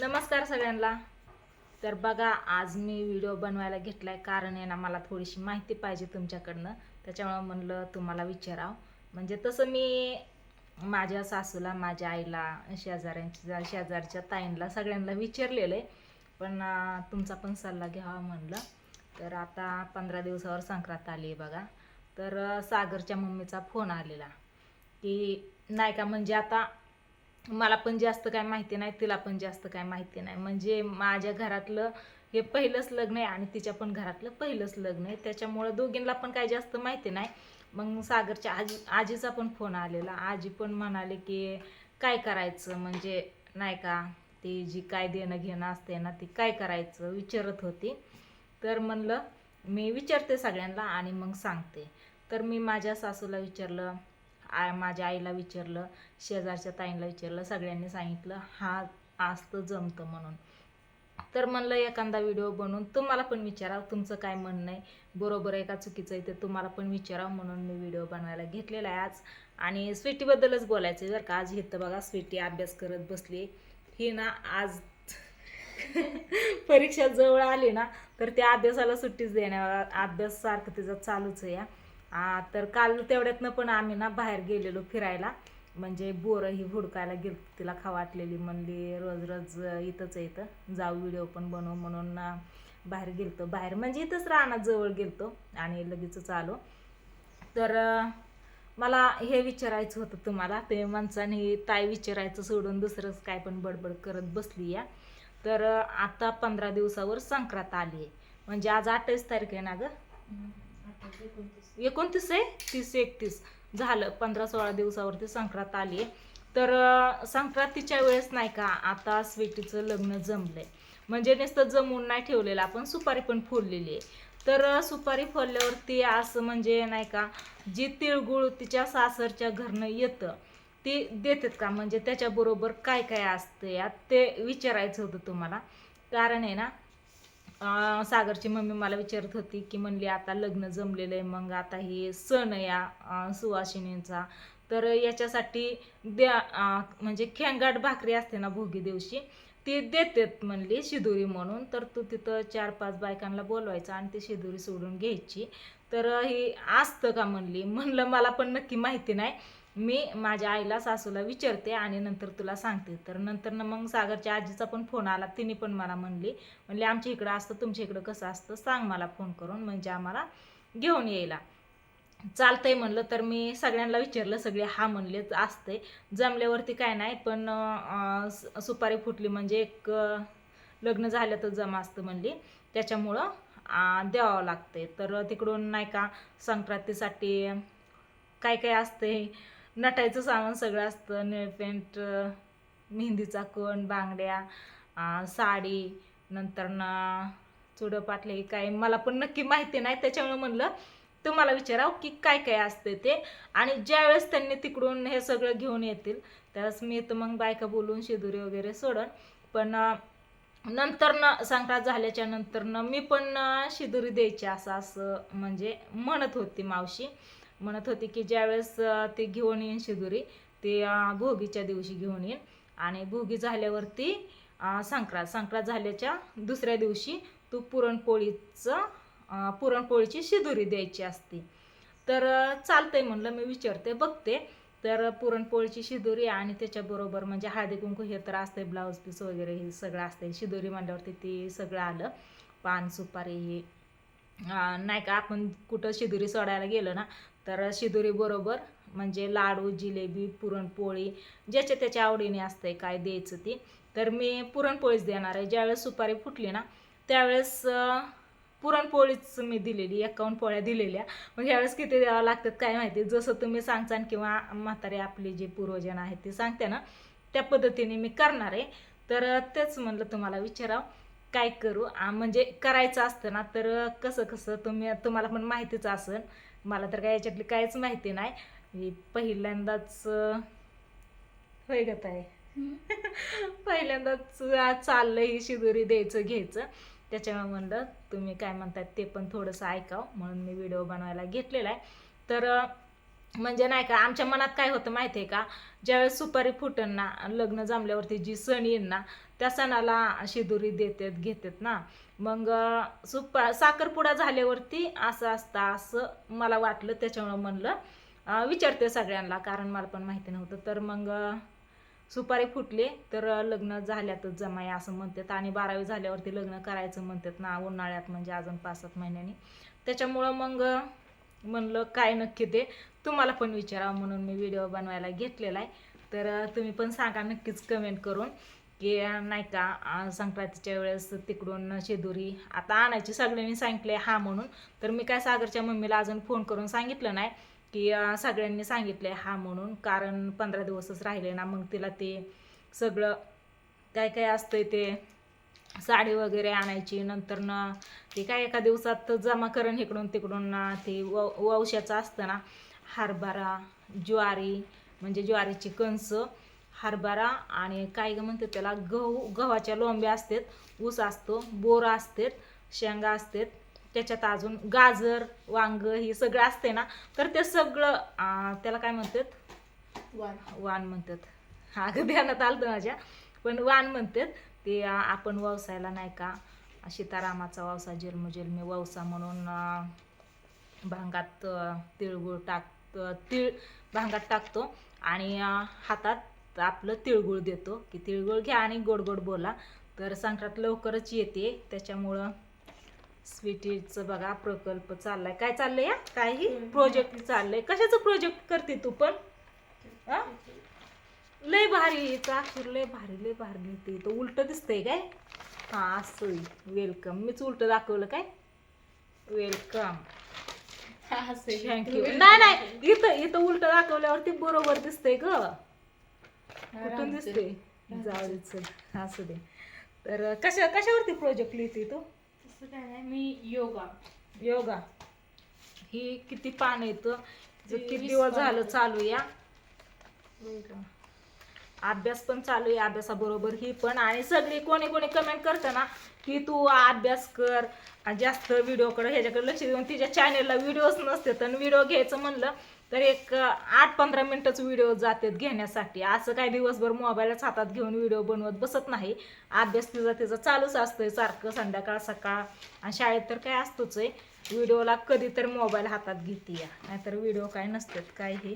नमस्कार सगळ्यांना. तर बघा आज मी व्हिडिओ बनवायला घेतलाय. कारण आहे ना मला थोडीशी माहिती पाहिजे तुमच्याकडनं. त्याच्यामुळं म्हणलं तुम्हाला विचारावं. म्हणजे तसं मी माझ्या सासूला माझ्या आईला शेजाऱ्यांच्या शेजारच्या ताईंला सगळ्यांना विचारलेलं आहे पण तुमचा पण सल्ला घ्यावा म्हणलं. तर आता पंधरा दिवसावर संक्रांत आली आहे बघा. तर सागरच्या मम्मीचा फोन आलेला. की नाही का म्हणजे आता मला पण जास्त काय माहिती नाही तिला पण जास्त काय माहिती नाही. म्हणजे माझ्या घरातलं हे पहिलंच लग्न आहे आणि तिच्या पण घरातलं पहिलंच लग्न आहे. त्याच्यामुळं दोघींना पण काय जास्त माहिती नाही. मग सागरच्या आजी आजीचा पण फोन आलेला. आजी पण म्हणाले की काय करायचं? म्हणजे नाही का ती जी काय देणं घेणं असते ना ती काय करायचं? विचारत होती. तर म्हणलं मी विचारते सगळ्यांना आणि मग सांगते. तर मी माझ्या सासूला विचारलं आ माझ्या आईला विचारलं शेजारच्या ताईंना विचारलं सगळ्यांनी सांगितलं हा असतं जमतं म्हणून. तर म्हणलं एखादा व्हिडिओ बनवून तुम्हाला पण विचारावं तुमचं काय म्हणणं आहे? बरोबर आहे का चुकीचं आहे ते तुम्हाला पण विचारावं म्हणून मी व्हिडिओ बनवायला घेतलेला आहे आज. आणि स्वीटीबद्दलच बोलायचं आहे जर का आज इथं बघा स्वीटी अभ्यास करत बसली ही ना आज परीक्षा जवळ आली ना तर त्या अभ्यासाला सुट्टीच देण्या अभ्यास सारखं तिचा चालूच आहे या. तर काल तेवढ्यातनं पण आम्ही ना बाहेर गेलेलो फिरायला. म्हणजे बोरं ही हुडकायला गेल तिला खा वाटलेली म्हणली रोज रोज इथंच इथं जाऊ व्हिडिओ पण बनवू म्हणून ना बाहेर गेलतो. बाहेर म्हणजे इथंच राहणार जवळ गेलतो आणि लगेचच आलो. तर मला हे विचारायचं होतं तुम्हाला ते माणसाने ताई विचारायचं सोडून दुसरंच काय पण बडबड करत बसली या. तर आता पंधरा दिवसावर संक्रांत आली आहे. म्हणजे आज अठ्ठावीस तारीख आहे ना गं? एकोणतीस आहे? तीस एकतीस. झालं. पंधरा सोळा दिवसावरती संक्रांत आली आहे तर संक्रांतीच्या वेळेस नाही का आता स्वीटीचं लग्न जमलंय. म्हणजे नुसतं जमून नाही ठेवलेलं. आपण सुपारी पण फोडलेली आहे. तर सुपारी फोडल्यावरती असं म्हणजे नाही का जी तिळगुळ तिच्या सासरच्या घरनं येतं ती देतात का? म्हणजे त्याच्याबरोबर काय काय असतं यात ते विचारायचं होतं तुम्हाला. कारण आहे ना सागरची मम्मी मला विचारत होती की म्हणली आता लग्न जमलेलं आहे मग आता हे सण या सुवासिनींचा. तर याच्यासाठी द्या म्हणजे खेंगाट भाकरी असते ना भोगी दिवशी ती देतेत म्हणली शिदुरी म्हणून. तर तू तिथं चार पाच बायकांना बोलवायचं आणि ती शिदुरी सोडून घ्यायची. तर ही असतं का म्हणली? म्हणलं मला पण नक्की माहिती नाही. मी माझ्या आईला सासूला विचारते आणि नंतर तुला सांगते. तर नंतर न मग सागरच्या आजीचा पण फोन आला तिने पण मला म्हणली. म्हणली आमच्या इकडं असतं तुमच्या इकडं कसं असतं सांग मला फोन करून म्हणजे आम्हाला घेऊन यायला. चालतंय म्हणलं तर मी सगळ्यांना विचारलं सगळे हा म्हणलेच असते. जमल्यावरती काय नाही पण सुपारी फुटली म्हणजे एक लग्न झालं तर जमा असतं म्हणली. त्याच्यामुळं द्यावं लागते तर तिकडून नाही का संक्रांतीसाठी काय काय असते नटायचं सामान सगळं असतं. नेलपेंट मेहंदीचा कण बांगड्या साडी नंतर ना चुडं पाटले काय मला पण नक्की माहिती नाही. त्याच्यामुळे म्हणलं तुम्हाला विचाराव की काय काय असते ते. आणि ज्यावेळेस त्यांनी तिकडून हे सगळं घेऊन येतील त्यावेळेस मी तर मग बायका बोलून शिदुरी वगैरे सोडन. पण नंतर न संक्रांत झाल्याच्यानंतर न मी पण शिदुरी द्यायची असं असं म्हणजे म्हणत होती मावशी. म्हणत होती की ज्यावेळेस ती ते घेऊन येईन शिदुरी ते भोगीच्या दिवशी घेऊन येईन. आणि भोगी झाल्यावरती संक्रांत संक्रांत झाल्याच्या दुसऱ्या दिवशी तू पुरणपोळीचं पुरणपोळीची शिदुरी द्यायची असते. तर चालतंय म्हणलं मी विचारते बघते. तर पुरणपोळीची शिदुरी आणि त्याच्याबरोबर म्हणजे हळदी कुंकू हे तर असते ब्लाऊज पीस वगैरे हे सगळं असते शिदुरी म्हणल्यावरती ते सगळं आलं. पान सुपारी हे नाही का आपण कुठं शिदुरी सोडायला गेलो ना तर शिदुरीबरोबर म्हणजे लाडू जिलेबी पुरणपोळी ज्याच्या त्याच्या आवडीने असतंय काय द्यायचं ती. तर मी पुरणपोळीच देणार आहे. ज्यावेळेस सुपारी फुटली ना त्यावेळेस पुरणपोळीच मी दिलेली एकावन्न पोळ्या दिलेल्या. मग ह्यावेळेस किती द्यावं लागतात काय माहिती? जसं तुम्ही सांगसान किंवा म्हातारे आपले जे पूर्वजन आहेत ते सांगते ना त्या पद्धतीने मी करणार आहे. तर तेच म्हणलं तुम्हाला विचारावं. काय करू? म्हणजे करायचं असतं ना तर कसं कसं? तुम्ही तुम्हाला पण माहितीच असेल. मला तर काय याच्यातली काहीच माहिती नाही. मी पहिल्यांदाच होय गत आहे पहिल्यांदाच चाललं ही शिदुरी द्यायचं घ्यायचं. त्याच्यामुळे म्हणलं तुम्ही काय म्हणतात ते पण थोडंसं ऐकावं. म्हणून मी व्हिडिओ बनवायला घेतलेला आहे. तर म्हणजे नाही का आमच्या मनात काय होतं माहिती आहे का ज्यावेळेस सुपारी फुटन ना लग्न जमल्यावरती जी सण येईल ना त्या सणाला शिदुरी देतात घेतात ना. मग सुपा साखरपुडा झाल्यावरती असं असतं असं मला वाटलं त्याच्यामुळं म्हणलं विचारते सगळ्यांना कारण मला पण माहिती नव्हतं. तर मग सुपारी फुटले तर लग्न झाल्यातच जमाय असं म्हणतात. आणि बारावी झाल्यावरती लग्न करायचं म्हणतात ना उन्हाळ्यात म्हणजे अजून पाच सात महिन्यांनी. त्याच्यामुळं मग म्हणलं काय नक्की ते? तुम्हाला पण विचारावं म्हणून मी व्हिडिओ बनवायला घेतलेला आहे. तर तुम्ही पण सांगा नक्कीच कमेंट करून की नाही का संक्रांतीच्या वेळेस तिकडून शेदुरी आता आणायची सगळ्यांनी सांगितले हा म्हणून. तर मी काय सागरच्या मम्मीला अजून फोन करून सांगितलं नाही की सगळ्यांनी सांगितले हा म्हणून. कारण पंधरा दिवसच राहिले ना मग तिला ते सगळं काय काय असतंय ते साडी वगैरे आणायची नंतर ना ते काय एका दिवसात जमा करण इकडून तिकडून ना ते व वंशाचं असतं ना हरभरा ज्वारी म्हणजे ज्वारीची कणस हरभरा आणि काय ग म्हणते त्याला गहू गव्हाच्या लोंब्या असतात ऊस असतो बोर असतात शेंगा असतात त्याच्यात अजून गाजर वांग हे सगळं असते ना तर ते सगळं त्याला काय म्हणतात? वाण. वाण म्हणतात. अगं ध्यानात आलं माझ्या. पण वाण म्हणतात ते आपण व्यवसायाला नाही का? सीतारामाचा ववसा जन्मजन्मी ववसा म्हणून भांगात तिळगुळ टाक तिळ भांगात टाकतो आणि हातात आपलं तिळगुळ देतो. की तिळगुळ घ्या आणि गोड गोड बोला. तर संक्रांत लवकरच येते. त्याच्यामुळं स्वीटीचं बघा प्रकल्प चाललाय. काय चाललंय या? काही प्रोजेक्ट चाललंय. कशाचं प्रोजेक्ट करते तू पण? लय भारी चाकूर लय भारी लय भारी लिहिते तो उलट दिसतंय काय? हा असं वेलकम मीच उलट दाखवलं काय? वेलकम थँक्यू नाही नाही. इथं इथं उलट दाखवल्यावरती बरोबर दिसतंय ग. कुठून दिसते जाऊ चल. असू दे. तर कशा कशावरती प्रोजेक्ट लिहिते तू? तसं काय नाही मी योगा. योगा. ही किती पान येतं ती किती वीस दिवस झालं. चालू या? अभ्यास पण चालू आहे अभ्यासाबरोबर ही पण. आणि सगळी कोणी कोणी कमेंट करतं ना की तू अभ्यास कर. आणि जास्त व्हिडिओकडे ह्याच्याकडे लक्ष देऊन तिच्या चॅनेलला व्हिडिओच नसते तर व्हिडिओ घ्यायचं म्हणलं तर एक आठ पंधरा मिनटंच व्हिडिओ जातात घेण्यासाठी. असं काय दिवसभर मोबाईलच हातात घेऊन व्हिडिओ बनवत बसत नाही. अभ्यास तिचा तिचा चालूच असतंय सारखं संध्याकाळ सकाळ. आणि शाळेत तर काय असतोच आहे. व्हिडिओला कधी तर मोबाईल हातात घेते या नाहीतर व्हिडिओ काय नसतात. काय हे?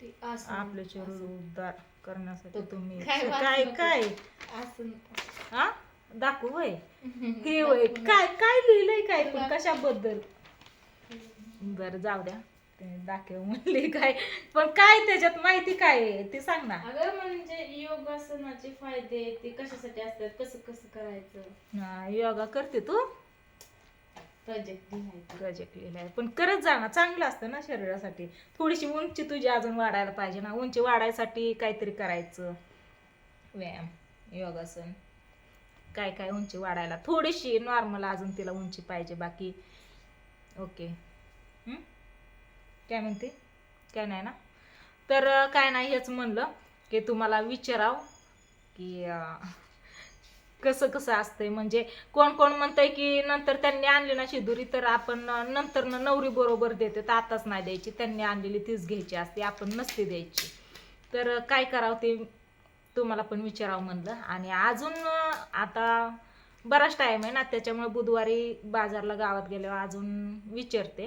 आपले चेहरे उद्धार करण्यासाठी तुम्ही काय काय हा? दाखवू वय. हे वय. काय काय लिहिलंय काय पण? कशाबद्दल? बरं जाऊ द्या. ते दाखव म्हणले काय. पण काय त्याच्यात माहिती काय आहे? ते सांग ना. अगं म्हणजे योगासनाचे फायदे ते कशासाठी असतात? कसं कसं करायचं? हा, योगा करते तू? प्रोजेक्ट लिहायचं. प्रोजेक्ट लिहिलाय. पण करत जा ना. चांगलं असतं ना शरीरासाठी. थोडीशी उंची तुझी अजून वाढायला पाहिजे ना. उंची वाढायसाठी काहीतरी करायचं. व्यायाम योगासन. काय काय उंची वाढायला. थोडीशी नॉर्मल अजून तिला उंची पाहिजे बाकी. ओके काय म्हणते? काय नाही ना. तर काय नाही हेच म्हणलं की तुम्हाला विचाराव की कसं कसं असतंय? म्हणजे कोण कोण म्हणतंय की नंतर त्यांनी आणली ना शिदुरी तर आपण नंतर नवरी बरोबर देते. तर आताच नाही द्यायची. त्यांनी आणलेली तीच घ्यायची असते. आपण नसते द्यायची. तर काय करावं ते तुम्हाला पण विचारावं म्हणलं. आणि अजून आता बराच टाईम आहे ना. त्याच्यामुळे बुधवारी बाजारला गावात गेल्यावर अजून विचारते.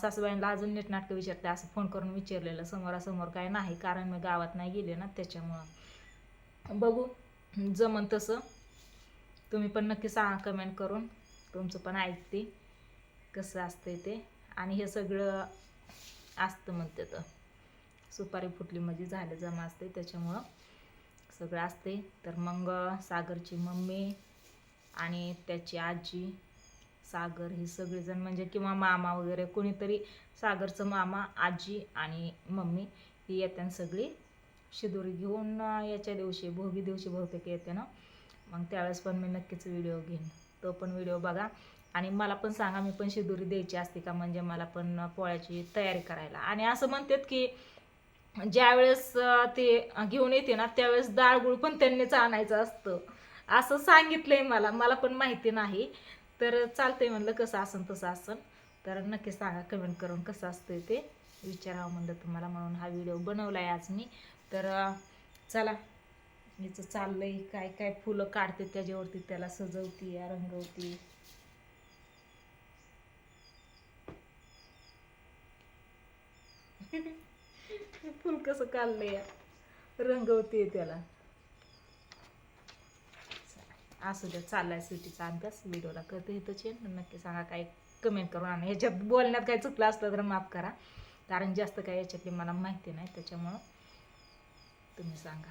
सासूबाईंना अजून नीटनाटकं विचारते. असं फोन करून विचारलेलं. समोरासमोर काय नाही. कारण मी गावात नाही गेले ना. त्याच्यामुळं. बघू. जमन तसं. तुम्ही पण नक्की सांगा कमेंट करून. तुमचं पण ऐकते. कसं असतं ते. आणि हे सगळं असतं म्हणते तर. सुपारी फुटली म्हणजे झालं जमा असते त्याच्यामुळं सगळं असते तर मग सागरची मम्मी आणि त्याची आजी सागर हे सगळेजण म्हणजे किंवा मामा वगैरे कोणीतरी सागरचं मामा आजी आणि मम्मी ही येत्या सगळी शिदोरी घेऊन याच्या दिवशी भोगी दिवशी बहुतेक येते ना. मग त्यावेळेस पण मी नक्कीच व्हिडिओ घेईन. तो पण व्हिडिओ बघा. आणि मला पण सांगा मी पण शिदोरी द्यायची असते का? म्हणजे मला पण पोळ्याची तयारी करायला. आणि असं म्हणतात की ज्यावेळेस ते घेऊन येते ना त्यावेळेस डाळगुळ पण त्यांनीच आणायचं असतं. असं सांगितलंय मला. मला पण माहिती नाही. तर चालतंय म्हणलं कसं असन तसं असन. तर नक्की सांगा कमेंट करून कसं असतंय ते विचारावं म्हणलं तुम्हाला म्हणून. हा व्हिडिओ बनवला आहे आज मी. तर चला. हिचं चाललंय. काय काय फुलं काढते त्याच्यावरती. त्याला सजवती रंगवती. फुल कसं काढलंय या. रंगवते त्याला. असू द्या. चाललाय सुटीचा अभ्यास. व्हिडिओला करते इथं चेन नक्की सांगा काय कमेंट करून आणा. ह्याच्यात बोलण्यात काय चुकलं असलं तर माफ करा. कारण जास्त काय याच्यातली मला माहिती नाही. त्याच्यामुळं तुम्ही सांगा